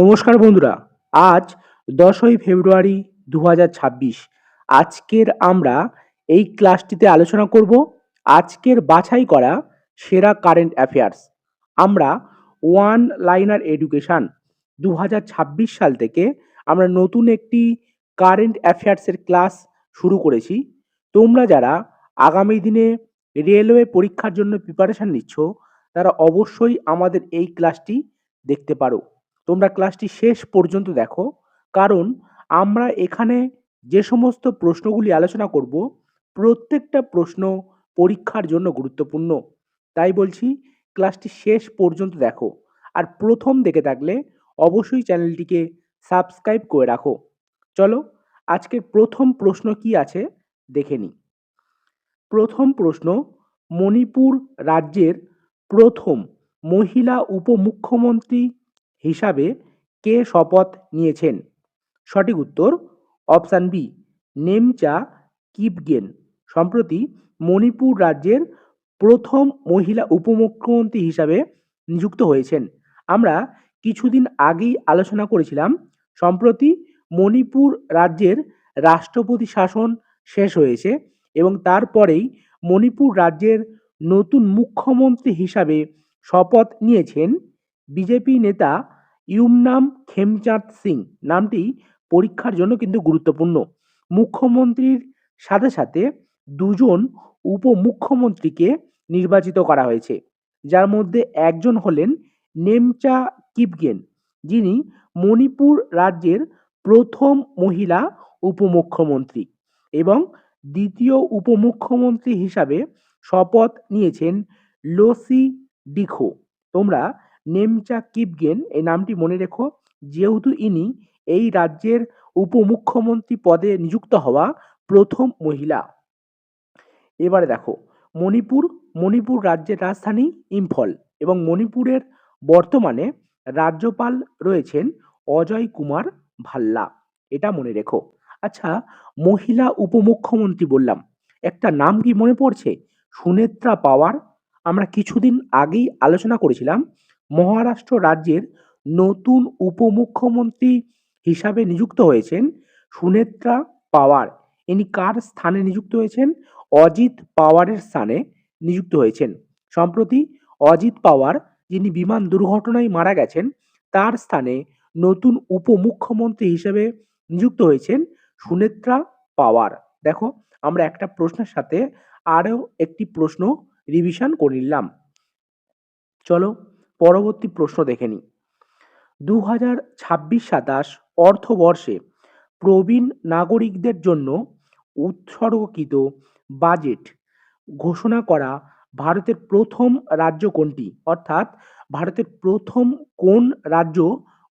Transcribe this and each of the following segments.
নমস্কার বন্ধুরা, আজ দশই ফেব্রুয়ারি দু আজকের আমরা এই ক্লাসটিতে আলোচনা করব আজকের বাছাই করা সেরা কারেন্ট অ্যাফেয়ার্স আমরা ওয়ান লাইনার এডুকেশান দু সাল থেকে আমরা নতুন একটি কারেন্ট অ্যাফেয়ার্সের ক্লাস শুরু করেছি। তোমরা যারা আগামী দিনে রেলওয়ে পরীক্ষার জন্য প্রিপারেশান নিচ্ছ, তারা অবশ্যই আমাদের এই ক্লাসটি দেখতে পারো। তোমরা ক্লাসটি শেষ পর্যন্ত দেখো। কারণ আমরা এখানে যে সমস্ত প্রশ্নগুলি আলোচনা করব, প্রত্যেকটা প্রশ্ন পরীক্ষার জন্য গুরুত্বপূর্ণ। তাই বলছি, ক্লাসটি শেষ পর্যন্ত দেখো। আর প্রথম দেখে থাকলে অবশ্যই চ্যানেলটিকে সাবস্ক্রাইব করে রাখো। চলো, আজকের প্রথম প্রশ্ন কি আছে দেখে নিই। প্রথম প্রশ্ন, মণিপুর রাজ্যের প্রথম মহিলা উপমুখ্যমন্ত্রী হিসাবে কে শপথ নিয়েছেন? সঠিক উত্তর অপশান বি, নেমচা কিপগেন। সম্প্রতি মণিপুর রাজ্যের প্রথম মহিলা উপমুখ্যমন্ত্রী হিসাবে নিযুক্ত হয়েছেন। আমরা কিছুদিন আগেই আলোচনা করেছিলাম, সম্প্রতি মণিপুর রাজ্যের রাষ্ট্রপতি শাসন শেষ হয়েছে এবং তারপরেই মণিপুর রাজ্যের নতুন মুখ্যমন্ত্রী হিসাবে শপথ নিয়েছেন বিজেপি নেতা ইউমনাম খেমচাঁদ সিং। নামটি পরীক্ষার জন্য কিন্তু গুরুত্বপূর্ণ। মুখ্যমন্ত্রীর সাথে সাথে দুজন উপমুখ্যমন্ত্রীকে নির্বাচিত করা হয়েছে। যার মধ্যে একজন হলেন নেমচা কিপগেন, যিনি মণিপুর রাজ্যের প্রথম মহিলা উপমুখ্যমন্ত্রী এবং দ্বিতীয় উপমুখ্যমন্ত্রী হিসাবে শপথ নিয়েছেন লোসি ডিখো। তোমরা নেমচা কিপগেন, এই নামটি মনে রেখো, যেহেতু ইনি এই রাজ্যের উপমুখ্যমন্ত্রী পদে নিযুক্ত হওয়া প্রথম মহিলা। এবারে দেখো, মণিপুর মণিপুর রাজ্যের রাজধানী ইম্ফল এবং মণিপুরের বর্তমানে রাজ্যপাল রয়েছেন অজয় কুমার ভাল্লা। এটা মনে রেখো। আচ্ছা মহিলা উপমুখ্যমন্ত্রী বললাম, একটা নাম কি মনে পড়ছে? সুনেত্রা পাওয়ার। আমরা কিছুদিন আগেই আলোচনা করেছিলাম মহারাষ্ট্র রাজ্যের নতুন উপমুখ্যমন্ত্রী হিসাবে নিযুক্ত হয়েছেন সুনেত্রা পাওয়ার। ইনি কার স্থানে নিযুক্ত হয়েছেন? অজিত পাওয়ারের স্থানে নিযুক্ত হয়েছেন। সম্প্রতি অজিত পাওয়ার, যিনি বিমান দুর্ঘটনায় মারা গেছেন, তার স্থানে নতুন উপমুখ্যমন্ত্রী হিসেবে নিযুক্ত হয়েছেন সুনেত্রা পাওয়ার। দেখো, আমরা একটা প্রশ্নের সাথে আরও একটি প্রশ্ন রিভিশন করে নিলাম। চলো পরবর্তী প্রশ্ন দেখে নিই। দু হাজার ছাব্বিশ সাতাশ অর্থবর্ষে প্রবীণ নাগরিকদের জন্য উৎসর্গকৃত বাজেট ঘোষণা করা ভারতের প্রথম রাজ্য কোনটি? অর্থাৎ ভারতের প্রথম কোন রাজ্য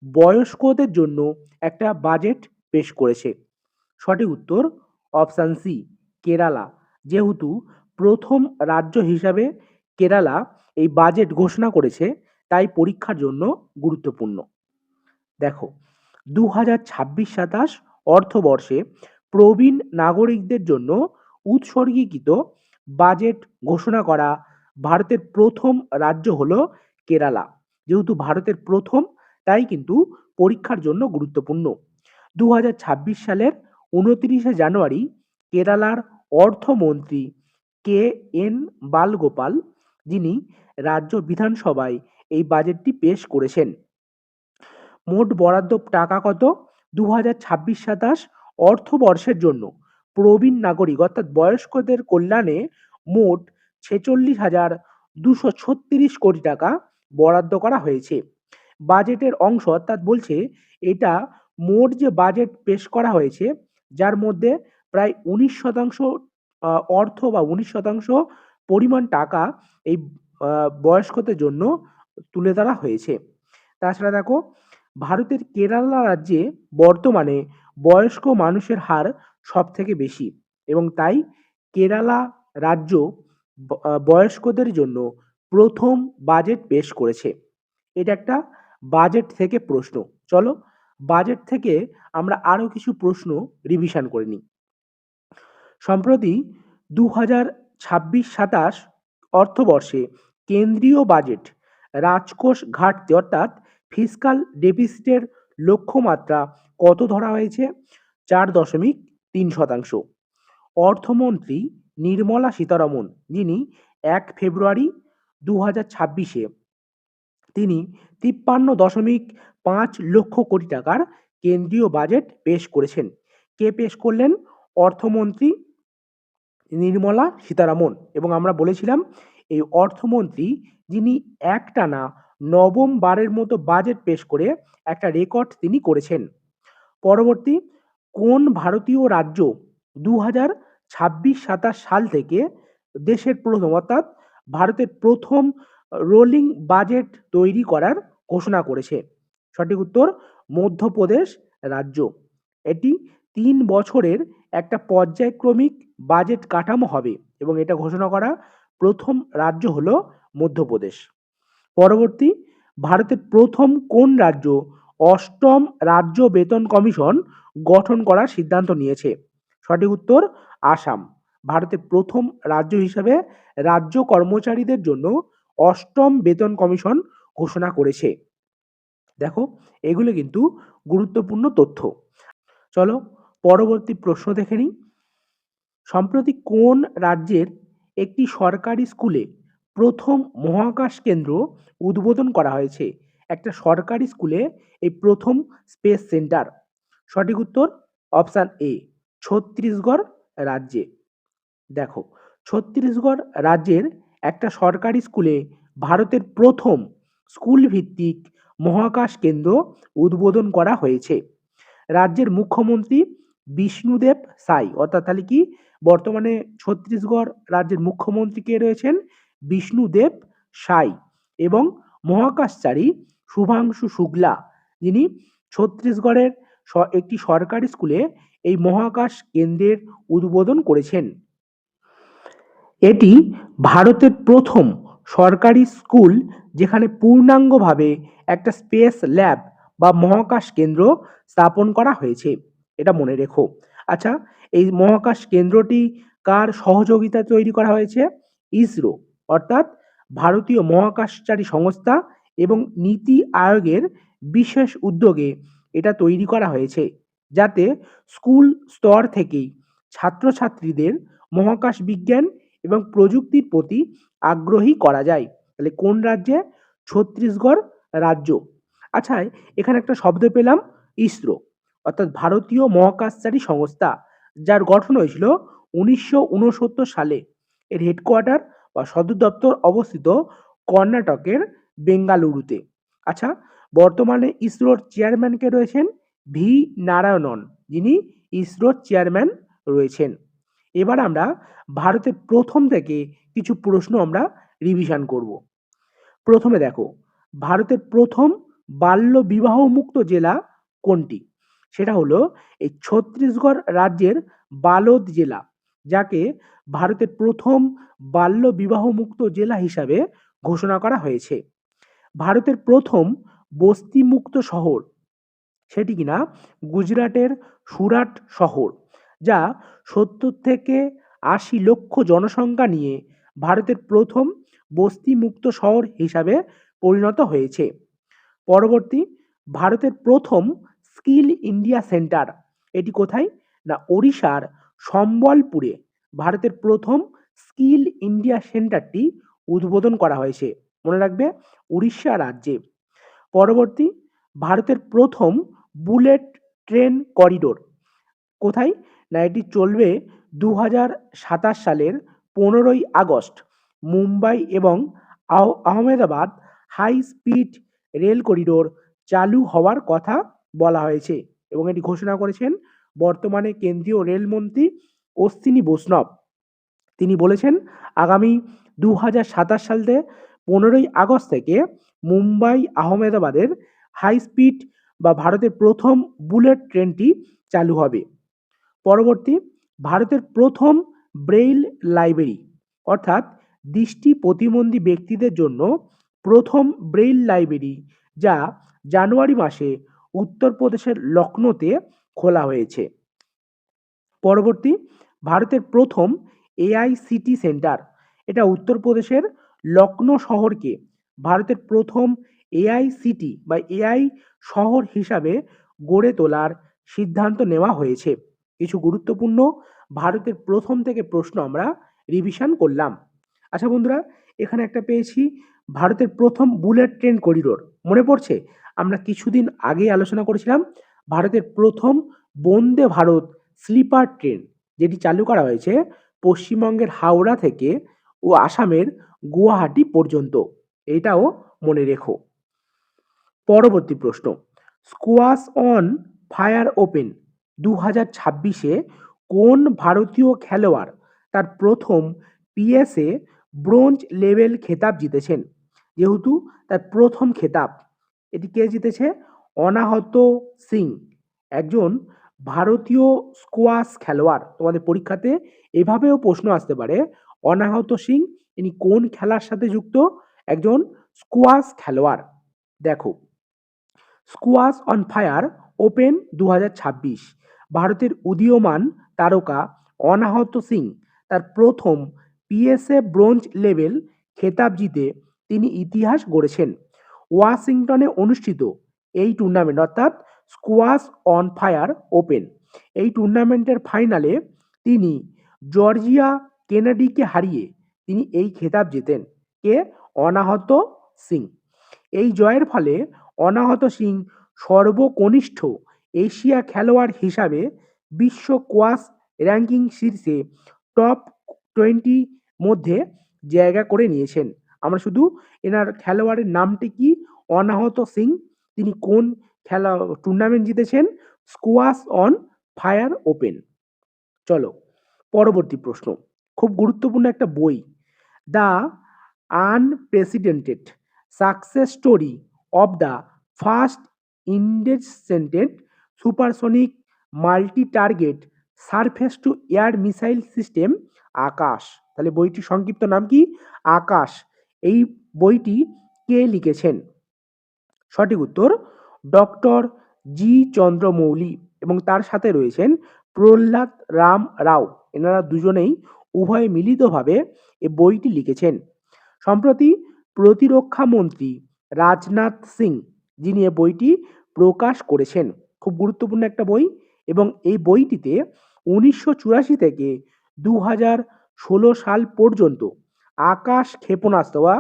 বয়স্কদের জন্য একটা বাজেট পেশ করেছে? সঠিক উত্তর অপশান সি, কেরালা। যেহেতু প্রথম রাজ্য হিসাবে কেরালা এই বাজেট ঘোষণা করেছে তাই পরীক্ষার জন্য গুরুত্বপূর্ণ। দেখো দু হাজার ছাব্বিশ সাতাশ অর্থবর্ষে প্রবীণ নাগরিকদের জন্য উৎসর্গীকৃত বাজেট ঘোষণা করা ভারতের প্রথম রাজ্য হলো কেরালা। যেহেতু ভারতের প্রথম, তাই কিন্তু পরীক্ষার জন্য গুরুত্বপূর্ণ। দু হাজার ছাব্বিশ সালের উনত্রিশে জানুয়ারি কেরালার অর্থমন্ত্রী কে এন বালগোপাল, যিনি রাজ্য বিধানসভায় এই বাজেটটি পেশ করেছেন। মোট বরাদ্দ টাকা কত? দু হাজার ছাব্বিশ সাতাশ অর্থবর্ষের জন্য। প্রবীণ নাগরিক অর্থাৎ বয়স্কদের কল্যাণে মোট ছেচল্লিশ হাজার দুশো ছত্রিশ কোটি টাকা বরাদ্দ করা হয়েছে। বাজেটের অংশ অর্থাৎ বলছে, এটা মোট যে বাজেট পেশ করা হয়েছে, যার মধ্যে প্রায় উনিশ শতাংশ অর্থ বা উনিশ শতাংশ পরিমাণ টাকা এই বয়স্কদের জন্য তুলে ধরা হয়েছে। তাছাড়া দেখো, ভারতের কেরালা রাজ্যে বর্তমানে বয়স্ক মানুষের হার সব থেকে বেশি এবং তাই কেরালা রাজ্য বয়স্কদের জন্য প্রথম বাজেট পেশ করেছে। এটা একটা বাজেট থেকে প্রশ্ন। চলো, বাজেট থেকে আমরা আরও কিছু প্রশ্ন রিভিশন করে নিই। সম্প্রতি দু হাজার ছাব্বিশ সাতাশ অর্থবর্ষে কেন্দ্রীয় বাজেট রাজকোষ ঘাটতি, অর্থাৎ ফিসকাল ডেফিসিটের লক্ষ্যমাত্রা কত ধরা হয়েছে? চার দশমিক তিন শতাংশ। অর্থমন্ত্রী নির্মলা সীতারমন, যিনি এক ফেব্রুয়ারি দু হাজার ছাব্বিশে তিনি তিপ্পান্ন দশমিক পাঁচ লক্ষ কোটি টাকার কেন্দ্রীয় বাজেট পেশ করেছেন। কে পেশ করলেন? অর্থমন্ত্রী নির্মলা সীতারামন। এবং আমরা বলেছিলাম, এই অর্থমন্ত্রী যিনি একটানা নবম বারের মতো বাজেট পেশ করে একটা রেকর্ড তিনি করেছেন। পরবর্তী কোন ভারতীয় রাজ্য দু হাজার ছাব্বিশ সাতাশ সাল থেকে দেশের প্রথম অর্থাৎ ভারতের প্রথম রোলিং বাজেট তৈরি করার ঘোষণা করেছে? সঠিক উত্তর, মধ্যপ্রদেশ রাজ্য। এটি তিন বছরের একটা পর্যায়ক্রমিক বাজেট কাঠামো হবে এবং এটা ঘোষণা করা প্রথম রাজ্য হলো মধ্যপ্রদেশ। পরবর্তী, ভারতের প্রথম কোন রাজ্য অষ্টম রাজ্য বেতন কমিশন গঠন করার সিদ্ধান্ত নিয়েছে? সঠিক উত্তর, আসাম। ভারতের প্রথম রাজ্য হিসাবে রাজ্য কর্মচারীদের জন্য অষ্টম বেতন কমিশন ঘোষণা করেছে। দেখো, এগুলো কিন্তু গুরুত্বপূর্ণ তথ্য। চলো, পরবর্তী প্রশ্ন দেখে নিই। সম্প্রতি কোন রাজ্যের একটি সরকারি স্কুলে প্রথম মহাকাশ কেন্দ্র উদ্বোধন করা হয়েছে। একটা সরকারি স্কুলে এই প্রথম স্পেস সেন্টার। সঠিক উত্তর অপশান এ, ছত্তিশগড় রাজ্যে। দেখো, ছত্তিশগড় রাজ্যের একটা সরকারি স্কুলে ভারতের প্রথম স্কুল ভিত্তিক মহাকাশ কেন্দ্র উদ্বোধন করা হয়েছে। রাজ্যের মুখ্যমন্ত্রী বিষ্ণুদেব সাই, অর্থাৎ তাহলে কি? বর্তমানে ছত্তিশগড় রাজ্যের মুখ্যমন্ত্রী কে রয়েছেন? বিষ্ণুদেব সাই এবং মহাকাশচারী শুভাংশু শুক্লা। যিনি ছত্তিশগড়ের একটি সরকারি স্কুলে এই মহাকাশ কেন্দ্রের উদ্বোধন করেছেন। এটি ভারতের প্রথম সরকারি স্কুল যেখানে পূর্ণাঙ্গভাবে একটা স্পেস ল্যাব বা মহাকাশ কেন্দ্র স্থাপন করা হয়েছে, এটা মনে রেখো। আচ্ছা এই মহাকাশ কেন্দ্রটি কার সহযোগিতা তৈরি করা হয়েছে? ইসরো। অর্থাৎ ভারতীয় মহাকাশচারী সংস্থা এবং নীতি আয়োগের বিশেষ উদ্যোগে এটা তৈরি করা হয়েছে। যাতে স্কুল স্তর থেকেই ছাত্রছাত্রীদের মহাকাশ বিজ্ঞান এবং প্রযুক্তির প্রতি আগ্রহী করা যায়। তাহলে কোন রাজ্যে? ছত্তিশগড় রাজ্য। আচ্ছা এখানে একটা শব্দ পেলাম, ইসরো। অর্থাৎ ভারতীয় মহাকাশচারী সংস্থা, যার গঠন হয়েছিল উনিশশো উনসত্তর সালে। এর হেডকোয়ার্টার বা সদর দপ্তর অবস্থিত কর্ণাটকের বেঙ্গালুরুতে। আচ্ছা বর্তমানে ইসরোর চেয়ারম্যান কে রয়েছেন? ভি. নারায়ণন, যিনি ইসরোর চেয়ারম্যান রয়েছেন। এবার আমরা ভারতের প্রথম থেকে কিছু প্রশ্ন আমরা রিভিশন করব। প্রথমে দেখো, ভারতের প্রথম বাল্য বিবাহ মুক্ত জেলা কোনটি? সেটা হলো এই ছত্তিশগড় রাজ্যের বালোদ জেলা। যাকে ভারতের প্রথম বাল্য বিবাহ মুক্ত জেলা হিসাবে ঘোষণা করা হয়েছে। ভারতের প্রথম বস্তি মুক্ত শহর সেটি কিনা? গুজরাটের সুরাট শহর, যা সত্তর থেকে আশি লক্ষ জনসংখ্যা নিয়ে ভারতের প্রথম বস্তি মুক্ত শহর হিসাবে পরিণত হয়েছে। পরবর্তী, ভারতের প্রথম স্কিল ইন্ডিয়া সেন্টার, এটি কোথায়? না, ওড়িশার সম্বলপুরে ভারতের প্রথম স্কিল ইন্ডিয়া সেন্টারটি উদ্বোধন করা হয়েছে। মনে রাখবে, উড়িষ্যা রাজ্যে। পরবর্তী, ভারতের প্রথম বুলেট ট্রেন করিডোর। কোথায়? না এটি চলবে দু হাজার সাতাশ সালের পনেরোই আগস্ট। মুম্বাই এবং Ahmedabad high speed rail corridor চালু হওয়ার কথা বলা হয়েছে এবং এটি ঘোষণা করেছেন বর্তমানে কেন্দ্রীয় রেলমন্ত্রী অশ্বিনী বৈষ্ণব। তিনি বলেছেন, আগামী দু হাজার সাতাশ সালে পনেরোই আগস্ট থেকে মুম্বাই, আহমেদাবাদের হাই স্পিড বা ভারতের প্রথম বুলেট ট্রেনটি চালু হবে। পরবর্তী, ভারতের প্রথম ব্রেইল লাইব্রেরি, অর্থাৎ দৃষ্টি প্রতিবন্ধী ব্যক্তিদের জন্য প্রথম ব্রেইল লাইব্রেরি, যা জানুয়ারি মাসে উত্তরপ্রদেশের লখনৌতে খোলা হয়েছে। পরবর্তী, ভারতের প্রথম এআইসিটি সেন্টার এটা উত্তরপ্রদেশের লখনৌ শহরকে ভারতের প্রথম এআইসিটি বা এআই শহর হিসাবে গড়ে তোলার সিদ্ধান্ত নেওয়া হয়েছে। কিছু গুরুত্বপূর্ণ ভারতের প্রথম থেকে প্রশ্ন আমরা রিভিশন করলাম। আচ্ছা বন্ধুরা, এখানে একটা পেয়েছি, ভারতের প্রথম বুলেট ট্রেন করিডোর মনে পড়ছে? আমরা কিছুদিন আগেই আলোচনা করেছিলাম ভারতের প্রথম বন্দে ভারত স্লিপার ট্রেন, যেটি চালু করা হয়েছে পশ্চিমবঙ্গের হাওড়া থেকে ও আসামের গুয়াহাটি পর্যন্ত। এটাও মনে রেখো। পরবর্তী প্রশ্ন, স্কোয়াশ অন ফায়ার ওপেন দু হাজার ছাব্বিশে কোন ভারতীয় খেলোয়াড় তার প্রথম পিএসএ ব্রোঞ্জ লেভেল খেতাব জিতেছেন? যেহেতু তার প্রথম খেতাব, এটি কে জিতেছে? অনাহত সিং, একজন ভারতীয় স্কোয়াশ খেলোয়াড়। তোমাদের পরীক্ষাতে এভাবেও প্রশ্ন আসতে পারে, অনাহত সিং, ইনি কোন খেলার সাথে যুক্ত? একজন স্কোয়াশ খেলোয়াড়। দেখো স্কোয়াশ অন ফায়ার ওপেন দু হাজার ছাব্বিশ। ভারতের উদীয়মান তারকা অনাহত সিং, তার প্রথম পিএসএ ব্রোঞ্জ লেভেল খেতাব জিতে তিনি ইতিহাস গড়েছেন। ওয়াশিংটনে অনুষ্ঠিত এই টুর্নামেন্ট অর্থাৎ স্কোয়াশ অন ফায়ার ওপেন এই টুর্নামেন্টের ফাইনালে তিনি জর্জিয়া কেনেডিকে হারিয়ে তিনি এই খেতাব জেতেন। কে? অনাহত সিং। এই জয়ের ফলে অনাহত সিং সর্বকনিষ্ঠ এশিয়া খেলোয়াড় হিসাবে বিশ্ব কোয়াশ র্যাঙ্কিং শীর্ষে টপ টোয়েন্টি মধ্যে জায়গা করে নিয়েছেন। আমরা শুধু এনার খেলোয়াড়ের নামটি কি? অনাহত সিং তিনি কোন খেলা টুর্নামেন্ট জিতেছেন? স্কোয়াশ অন ফায়ার ওপেন চলো, পরবর্তী প্রশ্ন। খুব গুরুত্বপূর্ণ একটা বই। The unprecedented success story of the first indigenous supersonic multi target surface to air missile system Akash তাহলে বইটির সংক্ষিপ্ত নাম কি? আকাশ। এই বইটি কে লিখেছেন? সঠিক উত্তর ডক্টর জি চন্দ্রমৌলি এবং তার সাথে রয়েছেন প্রহ্লাদ রাম রাও। এনারা দুজনেই উভয়ে মিলিতভাবে এ বইটি লিখেছেন। সম্প্রতি প্রতিরক্ষা মন্ত্রী রাজনাথ সিং যিনি এ বইটি প্রকাশ করেছেন, খুব গুরুত্বপূর্ণ একটা বই এবং এই বইটিতে উনিশশো চুরাশি থেকে দু হাজার ষোলো সাল পর্যন্ত আকাশ ক্ষেপণাস্ত্র বা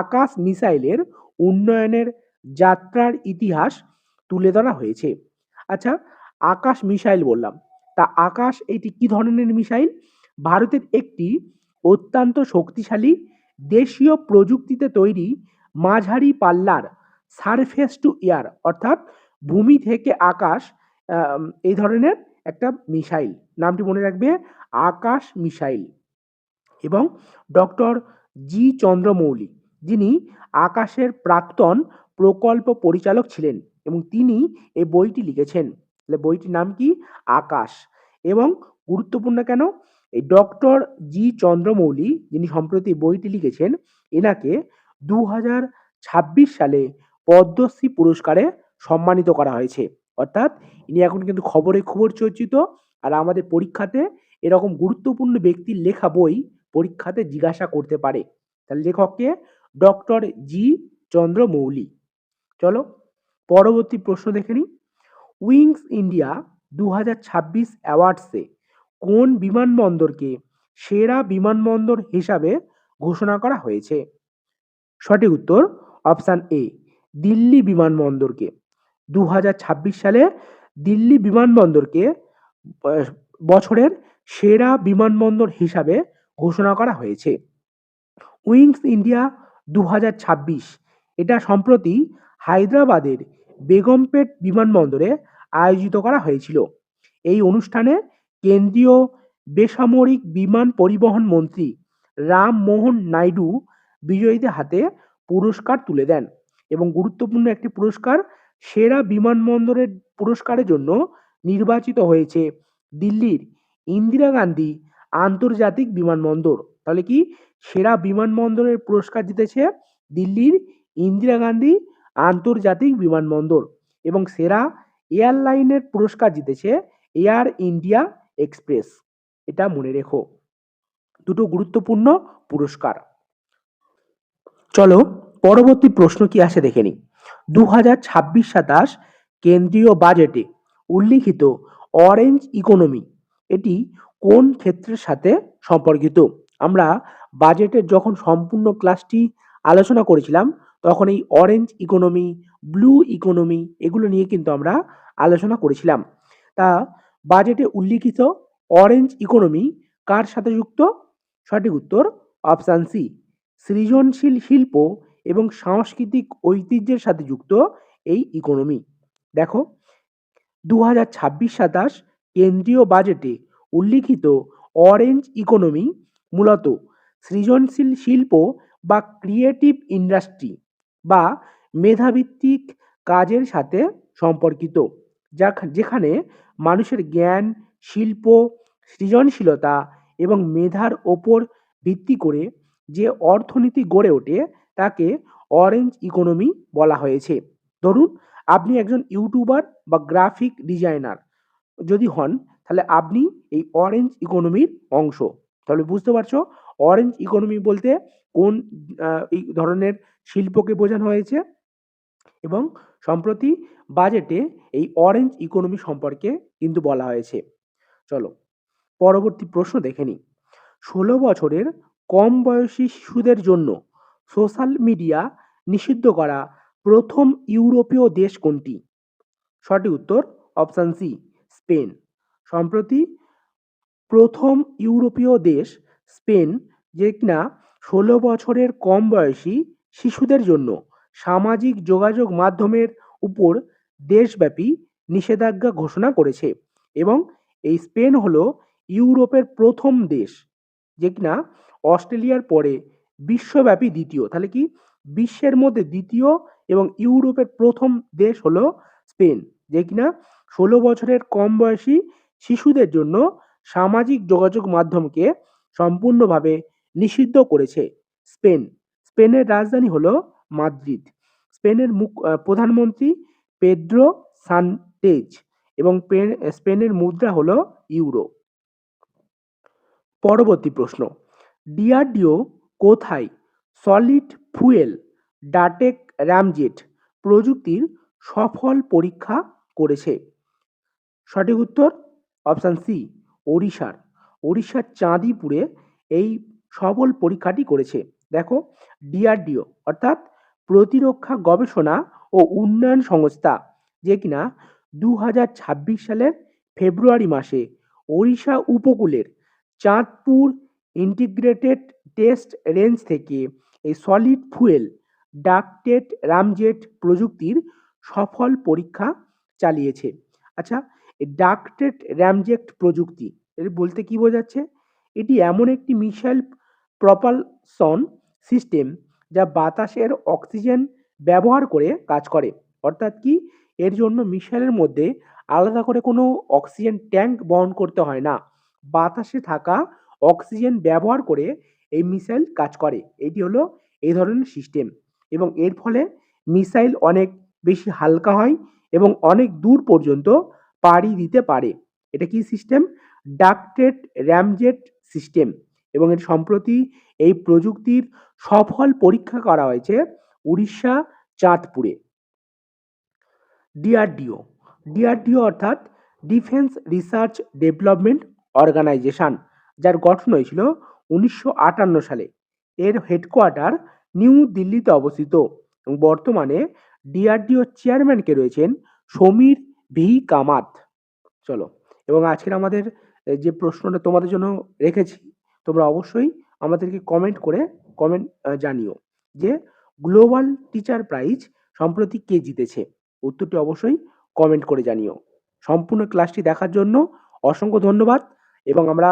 আকাশ মিসাইলের উন্নয়নের যাত্রার ইতিহাস তুলে ধরা হয়েছে। আচ্ছা আকাশ মিসাইল বললাম। তা আকাশ এটি কি ধরনের মিসাইল? ভারতের একটি অত্যন্ত শক্তিশালী দেশীয় প্রযুক্তিতে তৈরি মাঝারি পাল্লার সারফেস টু এয়ার অর্থাৎ ভূমি থেকে আকাশ এই ধরনের একটা মিসাইল। নামটি মনে রাখবে, আকাশ মিসাইল। এবং ডক্টর জি চন্দ্রমৌলি, যিনি আকাশের প্রাক্তন প্রকল্প পরিচালক ছিলেন এবং তিনি এই বইটি লিখেছেন। তাহলে বইটির নাম কি? আকাশ। এবং গুরুত্বপূর্ণ কেন? এই ডক্টর জি চন্দ্রমৌলি, যিনি সম্প্রতি বইটি লিখেছেন, এনাকে দু হাজার ছাব্বিশ সালে পদ্মশ্রী পুরস্কারে সম্মানিত করা হয়েছে। অর্থাৎ ইনি এখন কিন্তু খবরে খবর চর্চিত আর আমাদের পরীক্ষাতে এরকম গুরুত্বপূর্ণ ব্যক্তির লেখা বই পরীক্ষাতে জিজ্ঞাসা করতে পারে। তাহলে লেখককে ডক্টর জি চন্দ্রমৌলি। চলো, পরবর্তী প্রশ্ন দেখে নিই। উইংস ইন্ডিয়া দু হাজার ছাব্বিশ অ্যাওয়ার্ডসে কোন বিমানবন্দরকে সেরা বিমানবন্দর হিসাবে ঘোষণা করা হয়েছে? সঠিক উত্তর অপশান এ, দিল্লি বিমানবন্দরকে। দু হাজার ছাব্বিশ সালে দিল্লি বিমানবন্দরকে বছরের সেরা বিমানবন্দর হিসাবে ঘোষণা করা হয়েছে। উইংস ইন্ডিয়া দু হাজার ছাব্বিশ, এটা সম্প্রতি হায়দ্রাবাদের বেগমপেট বিমানবন্দরে আয়োজিত করা হয়েছিল। এই অনুষ্ঠানে কেন্দ্রীয় বেসামরিক বিমান পরিবহন মন্ত্রী রামমোহন নাইডু বিজয়ীদের হাতে পুরস্কার তুলে দেন এবং গুরুত্বপূর্ণ একটি পুরস্কার সেরা বিমানবন্দরের পুরস্কারের জন্য নির্বাচিত হয়েছে দিল্লির ইন্দিরা গান্ধী আন্তর্জাতিক বিমানবন্দর। তাহলে কি সেরা বিমানবন্দরের পুরস্কার জিতেছে দিল্লির ইন্দিরা গান্ধী আন্তর্জাতিক বিমানবন্দর এবং সেরা এয়ারলাইনের পুরস্কার জিতেছে এয়ার ইন্ডিয়া এক্সপ্রেস। এটা মনে রেখো। দুটো গুরুত্বপূর্ণ পুরস্কার। চলো, পরবর্তী প্রশ্ন কি আসে দেখে নিই। দু হাজার ছাব্বিশ সাতাশ কেন্দ্রীয় বাজেটে উল্লিখিত অরেঞ্জ ইকোনমি এটি কোন ক্ষেত্রের সাথে সম্পর্কিত? আমরা বাজেটের যখন সম্পূর্ণ ক্লাসটি আলোচনা করেছিলাম তখন এই অরেঞ্জ ইকোনমি ব্লু ইকোনমি এগুলো নিয়ে কিন্তু আমরা আলোচনা করেছিলাম। তা বাজেটে উল্লিখিত অরেঞ্জ ইকোনমি কার সাথে যুক্ত? সঠিক উত্তর অপশান সি সৃজনশীল শিল্প এবং সাংস্কৃতিক ঐতিহ্যের সাথে যুক্ত এই ইকোনমি দেখো দু হাজার ছাব্বিশ সাতাশ কেন্দ্রীয় বাজেটে উল্লিখিত অরেঞ্জ ইকোনমি মূলত সৃজনশীল শিল্প বা ক্রিয়েটিভ ইন্ডাস্ট্রি বা মেধাভিত্তিক কাজের সাথে সম্পর্কিত যা যেখানে মানুষের জ্ঞান, শিল্প, সৃজনশীলতা এবং মেধার ওপর ভিত্তি করে যে অর্থনীতি গড়ে ওঠে তাকে অরেঞ্জ ইকোনমি বলা হয়েছে। ধরুন, আপনি একজন ইউটিউবার বা গ্রাফিক ডিজাইনার যদি হন, তাহলে আপনি এই অরেঞ্জ ইকোনমির অংশ। তাহলে বুঝতে পারছ অরেঞ্জ ইকোনমি বলতে কোন এই ধরনের শিল্পকে বোঝানো হয়েছে এবং সম্প্রতি বাজেটে এই অরেঞ্জ ইকোনমি সম্পর্কে কিন্তু বলা হয়েছে। চলো, পরবর্তী প্রশ্ন দেখে নিই। ষোলো বছরের কম বয়সী শিশুদের জন্য সোশ্যাল মিডিয়া নিষিদ্ধ করা প্রথম ইউরোপীয় দেশ কোনটি? সঠিক উত্তর অপশান সি স্পেন। সম্প্রতি প্রথম ইউরোপীয় দেশ স্পেন যে কিনা ষোলো বছরের কম বয়সী শিশুদের জন্য সামাজিক যোগাযোগ মাধ্যমের উপর দেশব্যাপী নিষেধাজ্ঞা ঘোষণা করেছে এবং এই স্পেন হলো ইউরোপের প্রথম দেশ যে কিনা অস্ট্রেলিয়ার পরে বিশ্বব্যাপী দ্বিতীয়। তাহলে কি বিশ্বের মধ্যে দ্বিতীয় এবং ইউরোপের প্রথম দেশ হলো স্পেন যে কিনা ষোলো বছরের কম বয়সী শিশুদের জন্য সামাজিক যোগাযোগ মাধ্যমকে সম্পূর্ণভাবে নিষিদ্ধ করেছে স্পেন। স্পেনের রাজধানী হলো মাদ্রিদ। স্পেনের মুখ প্রধানমন্ত্রী পেড্রো সানটেজ এবং স্পেনের মুদ্রা হলো ইউরো। পরবর্তী প্রশ্ন। ডিআরডিও কোথায়? সলিড ফুয়েল, ডাটেক র্যামজেট প্রযুক্তির সফল পরীক্ষা করেছে? সঠিক উত্তর, অপশান সি, ওড়িশার। ওড়িশার চাঁদিপুরে এই সফল পরীক্ষাটি করেছে। দেখো ডিআরডিও অর্থাৎ প্রতিরক্ষা গবেষণা ও উন্নয়ন সংস্থা, যে কিনা দু হাজার ছাব্বিশ সালের ফেব্রুয়ারি মাসে ওড়িশা উপকূলের চাঁদপুর ইন্টিগ্রেটেড টেস্ট রেঞ্জ থেকে এই সলিড ফুয়েল ডাকটেড রামজেট প্রযুক্তির সফল পরীক্ষা চালিয়েছে। আচ্ছা এই ডাকটেড র্যামজেট প্রযুক্তি, এর বলতে কি বোঝাচ্ছে? এটি এমন একটি মিসাইল প্রপালসন সিস্টেম যা বাতাসের অক্সিজেন ব্যবহার করে কাজ করে। অর্থাৎ কি? এর জন্য মিসাইলের মধ্যে আলাদা করে কোনো অক্সিজেন ট্যাঙ্ক বহন করতে হয় না। বাতাসে থাকা অক্সিজেন ব্যবহার করে এই মিসাইল কাজ করে। এটি হলো এই ধরনের সিস্টেম এবং এর ফলে মিসাইল অনেক বেশি হালকা হয় এবং অনেক দূর পর্যন্ত পাড়ি দিতে পারে। এটা কি সিস্টেম ডাকটেড র্যামজেট সিস্টেম এবং এর সম্প্রতি এই প্রযুক্তির সফল পরীক্ষা করা হয়েছে উড়িষ্যা, চাঁদপুরে। ডিআরডিও। ডিআরডিও অর্থাৎ ডিফেন্স রিসার্চ ডেভেলপমেন্ট অর্গানাইজেশন, যার গঠন হয়েছিল উনিশশো আটান্ন সালে। এর হেডকোয়ার্টার নিউ দিল্লিতে অবস্থিত এবং বর্তমানে ডিআরডিও চেয়ারম্যানকে রয়েছেন সমীর ভি. কামাত। চলো, এবং আজকের আমাদের যে প্রশ্নটা তোমাদের জন্য রেখেছি, তোমরা অবশ্যই আমাদেরকে কমেন্ট করে কমেন্ট জানিও যে গ্লোবাল টিচার প্রাইজ সম্প্রতি কে জিতেছে? উত্তরটি অবশ্যই কমেন্ট করে জানিও। সম্পূর্ণ ক্লাসটি দেখার জন্য অসংখ্য ধন্যবাদ এবং আমরা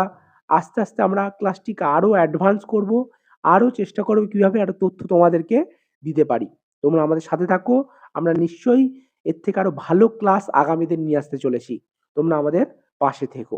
আস্তে আস্তে আমরা ক্লাসটিকে আরও অ্যাডভান্স করব আরও চেষ্টা করব কীভাবে আরও তথ্য তোমাদেরকে দিতে পারি। তোমরা আমাদের সাথে থাকো, আমরা নিশ্চয়ই এর থেকে আরও ভালো ক্লাস আগামীদের নিয়ে আসতে চলেছি। তোমরা আমাদের পাশে থেকো।